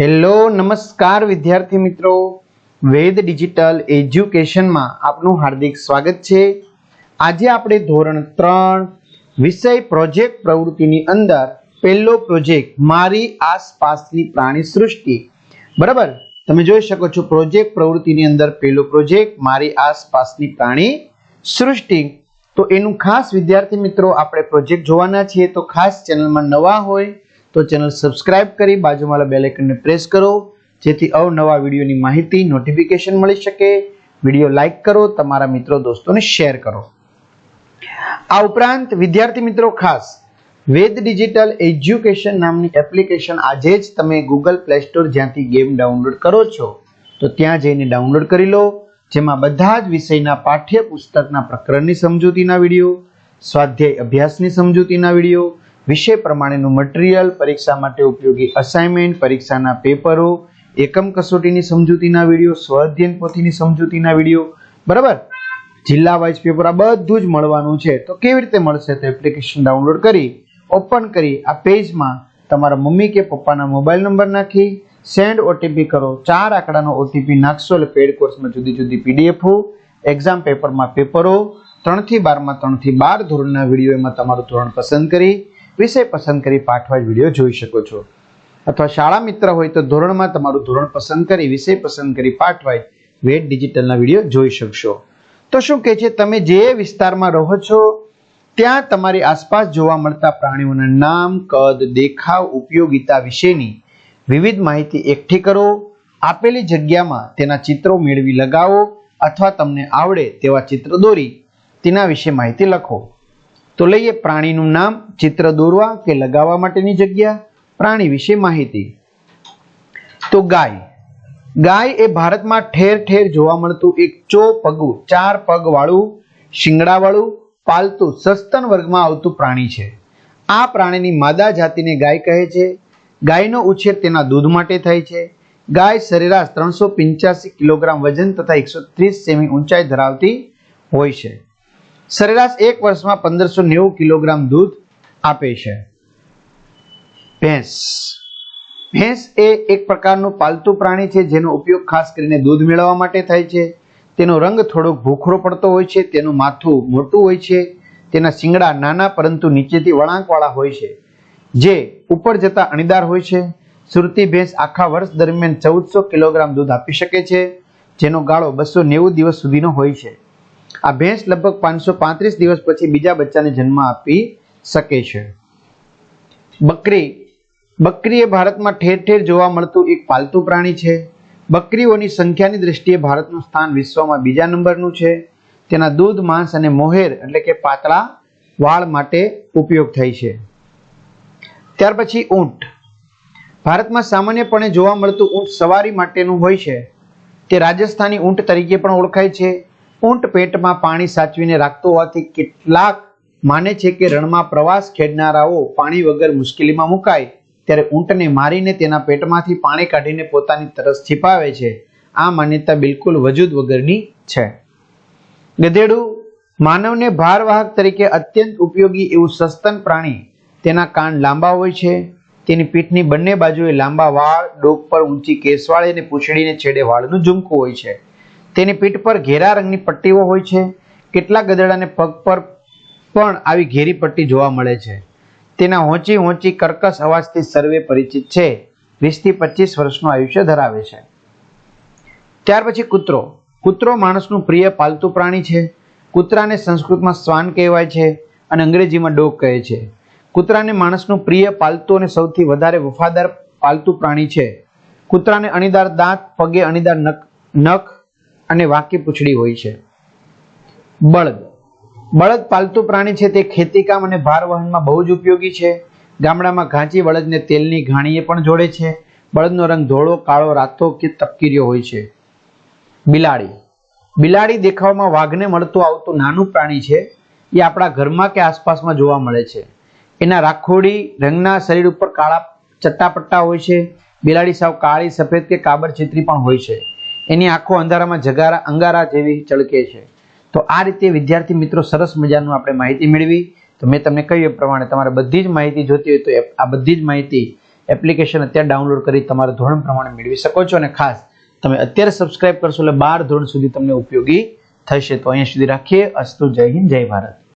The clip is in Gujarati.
હેલો, નમસ્કાર વિદ્યાર્થી મિત્રો. વેદ ડિજિટલ એજ્યુકેશનમાં આપનું હાર્દિક સ્વાગત છે. આજે આપણે ધોરણ ત્રણ, વિષય પ્રોજેક્ટ પ્રવૃત્તિની અંદર પહેલો પ્રોજેક્ટ, મારી આસપાસની પ્રાણી સૃષ્ટિ. બરાબર? તમે જોઈ શકો છો પ્રોજેક્ટ પ્રવૃત્તિની અંદર પહેલો પ્રોજેક્ટ, મારી આસપાસની પ્રાણી સૃષ્ટિ. તો એનું ખાસ વિદ્યાર્થી મિત્રો, આપણે પ્રોજેક્ટ જોવાના છીએ. તો ખાસ ચેનલમાં નવા હોય તો ચેનલ સબસ્ક્રાઇબ કરી બાજુમાં બેલ આઇકનને પ્રેસ કરો, જેથી અવનવા વિડીયોની માહિતી નોટિફિકેશન મળી શકે. વીડિયો લાઇક કરો, તમારા મિત્રો, દોસ્તોને શેર કરો. આ ઉપરાંત વિદ્યાર્થી મિત્રો ખાસ, વેદ ડિજિટલ એજ્યુકેશન નામની એપ્લિકેશન આજે જ તમે ગૂગલ પ્લે સ્ટોર જ્યાંથી ગેમ ડાઉનલોડ કરો છો, તો ત્યાં જઈને ડાઉનલોડ કરી લો. જેમાં બધા જ વિષયના પાઠ્ય પુસ્તકના પ્રકરણની સમજૂતીના વીડિયો, સ્વાધ્યાય અભ્યાસની સમજૂતીના વીડિયો વિષય પ્રમાણેનું મટીરિયલ પરીક્ષા માટે ઉપયોગી અસાઇનમેન્ટ પરીક્ષાના પેપરો, એકમ કસોટીની સમજૂતીના વીડિયો સ્વઅધ્યયન પોથીની સમજૂતીના વીડિયો બરાબર? જિલ્લા વાઇઝ પેપર આ બધું જ મળવાનું છે. તો કેવી રીતે મળશે તો એપ્લિકેશન ડાઉનલોડ કરી ઓપન કરી, આ પેજમાં તમારા મમ્મી કે પપ્પાના મોબાઈલ નંબર નાખી સેન્ડ ઓટીપી કરો. ચાર આંકડાનો ઓટીપી નાખશો એટલે પેડ કોર્સમાં જુદી જુદી પીડીએફો એક્ઝામ પેપરમાં પેપરો, ત્રણથી બારમાં ત્રણથી બાર ધોરણના વીડિયો એમાં તમારું ધોરણ પસંદ કરી વિષય પસંદ કરી પાઠવા વીડિયો જોઈ શકો છો. અથવા શાળા મિત્ર હોય તો ધોરણમાં તમારું ધોરણ પસંદ કરી, વિષય પસંદ કરી પાઠવાય વેટ ડિજિટલના વીડિયો જોઈ શકશો. તો શું કહે છે, તમે જે વિસ્તારમાં રહો છો, ત્યાં તમારી આસપાસ જોવા મળતા પ્રાણીઓના નામ, કદ, દેખાવ, ઉપયોગિતા વિશેની વિવિધ માહિતી એકઠી કરો. આપેલી જગ્યામાં તેના ચિત્રો મેળવી લગાવો અથવા તમને આવડે તેવા ચિત્ર દોરી, તેના વિશે માહિતી લખો. તો લઈએ પ્રાણીનું નામ, ચિત્ર દોરવા કે લગાવવા માટેની જગ્યા, પ્રાણી વિશે માહિતી. તો ગાય. ગાય એ ભારતમાં ઠેર ઠેર જોવા મળતું એક ચો પગું, ચાર પગ વાળું શિંગડાવાળું, પાલતું, સસ્તન વર્ગમાં આવતું પ્રાણી છે. આ પ્રાણીની માદા જાતિને ગાય કહે છે. ગાયનો ઉછેર તેના દૂધ માટે થાય છે. ગાય સરેરાશ ત્રણસો પિંચ્યાસી કિલોગ્રામ વજન તથા એકસો ત્રીસ સેમી ઊંચાઈ ધરાવતી હોય છે. સરેરાશ એક વર્ષમાં પંદરસો નેવું કિલોગ્રામ દૂધ આપે છે. ભેંસ. ભેંસ એ એક પ્રકારનું પાલતુ પ્રાણી છે, જેનો ઉપયોગ ખાસ કરીને દૂધ મેળવવા માટે થાય છે. તેનો રંગ થોડોક ભૂખરો પડતો હોય છે, તેનું માથું મોટું હોય છે, તેના શિંગડા નાના પરંતુ નીચેથી વળાંકવાળા હોય છે. જે ઉપર જતા અણીદાર હોય છે. સુરતી ભેંસ આખા વર્ષ દરમિયાન ચૌદસો કિલોગ્રામ દૂધ આપી શકે છે, જેનો ગાળો બસો નેવું દિવસ સુધીનો હોય છે. આ ભેંસ લગભગ પાંચસો પાંત્રીસ દિવસ પછી બીજા બચ્ચાને જન્મ આપી શકે છે. બકરી. બકરી એ ભારતમાં ઠેર ઠેર જોવા મળતું એક પાલતુ પ્રાણી છે. બકરીઓની સંખ્યાની દ્રષ્ટિએ ભારતનું સ્થાન વિશ્વમાં બીજા નંબરનું છે. તેના દૂધ, માંસ અને મોહેર એટલે કે પાતળા વાળ માટે ઉપયોગ થાય છે. ત્યાર પછી ઊંટ. ભારતમાં સામાન્યપણે જોવા મળતું ઊંટ સવારી માટેનું હોય છે. તે રાજસ્થાની ઊંટ તરીકે પણ ઓળખાય છે. ઊંટ પેટમાં પાણી સાચવીને રાખતો હોવાથી કેટલાક માને છે કે રણમાં પ્રવાસ ખેડનારાઓ પાણી વગર મુશ્કેલીમાં મુકાય, ત્યારે ઊંટને મારીને તેના પેટમાંથી પાણી કાઢીને પોતાની તરસ છીપાવે છે. આ માન્યતા બિલકુલ વજૂદ વગરની છે. ગધેડું, માનવને ભારવાહક તરીકે અત્યંત ઉપયોગી એવું સસ્તન પ્રાણી, તેના કાન લાંબા હોય છે. તેની પીઠની બંને બાજુએ લાંબા વાળ ડોક પર ઊંચી કેસવાળી અને પૂંછડીને છેડે વાળનું ઝુમકું હોય છે. તેની પીઠ પર ઘેરા રંગની પટ્ટીઓ હોય છે. કેટલાક ગધેડાને પગ પર પણ આવી ઘેરી પટ્ટી જોવા મળે છે. તેના હોંચી હોંચી કર્કશ અવાજથી સર્વે પરિચિત છે. વીસથી પચીસ વર્ષનું આયુષ્ય ધરાવે છે. ત્યાર પછી કૂતરો. કૂતરો માણસનું પ્રિય પાલતુ પ્રાણી છે. કૂતરાને સંસ્કૃતમાં શ્વાન કહેવાય છે અને અંગ્રેજીમાં ડોગ કહે છે. કૂતરાને માણસનું પ્રિય પાલતુ અને સૌથી વધારે વફાદાર પાલતુ પ્રાણી છે. કૂતરાને અણીદાર દાંત, પગે અણીદાર નખ નખ અને વાંકી પૂંછડી હોય છે. બળદ. બળદ પાલતુ પ્રાણી છે તે ખેતીકામ અને ભાર વહનમાં બહુ જ ઉપયોગી છે. ગામડામાં ઘાંચી બળદને તેલની ઘાણીએ પણ જોડે છે. બળદનો રંગ ધોળો, કાળો, રાતો કે તપકીર્યો હોય છે. બિલાડી. બિલાડી દેખાવમાં વાઘને મળતું આવતું નાનું પ્રાણી છે. એ આપણા ઘરમાં કે આસપાસમાં જોવા મળે છે. એના રાખોડી રંગના શરીર ઉપર કાળા ચટ્ટાપટ્ટા હોય છે. બિલાડી સાવ કાળી, સફેદ કે કાબર છેતરી પણ હોય છે. એની આંખો અંધારામાં જગારા, અંગારા જેવી ચળકે છે. તો આ રીતે વિદ્યાર્થી મિત્રો સરસ મજાનું આપણે માહિતી મેળવી. તો મેં તમને કહ્યું એ પ્રમાણે તમારે બધી જ માહિતી જોતી હોય તો આ બધી જ માહિતી એપ્લિકેશન અત્યારે ડાઉનલોડ કરી તમારા ધોરણ પ્રમાણે મેળવી શકો છો. અને ખાસ, તમે અત્યારે સબસ્ક્રાઇબ કરશો એટલે બાર ધોરણ સુધી તમને ઉપયોગી થશે. તો અહીંયા સુધી રાખીએ. અસ્તુ, જય હિન્દ, જય ભારત.